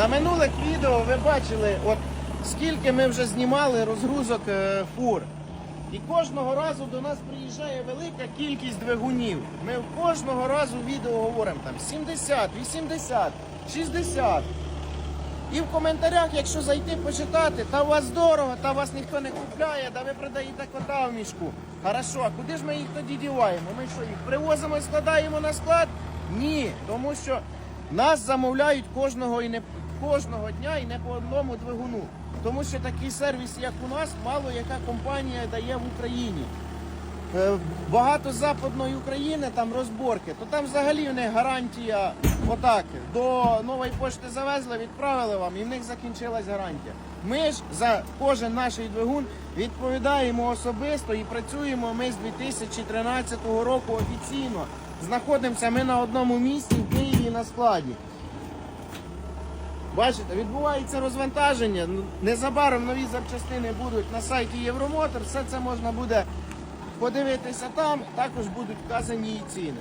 На минулих відео ви бачили, от скільки ми вже знімали розгрузок е, фур. І кожного разу до нас приїжджає велика кількість двигунів. Ми кожного разу відео говоримо там 70, 80, 60. І в коментарях, якщо зайти почитати, та у вас дорого, та вас ніхто не купляє, та ви продаєте кота в мішку. Хорошо, а куди ж ми їх тоді діваємо? Ми що їх привозимо і складаємо на склад? Ні, тому що нас замовляють кожного і не кожного дня і не по одному двигуну. Тому що такий сервіс, як у нас, мало яка компанія дає в Україні. Е, Багато западної України там розборки, то там взагалі в них гарантія отак. До нової пошти завезли, відправили вам і в них закінчилась гарантія. Ми ж за кожен наш двигун відповідаємо особисто і працюємо ми з 2013 року офіційно. Знаходимося ми на одному місці в Києві на складі. Бачите, відбувається розвантаження. Ну, Незабаром нові запчастини будуть на сайті Євромотор. Все це можна буде подивитися там. Також будуть вказані і ціни.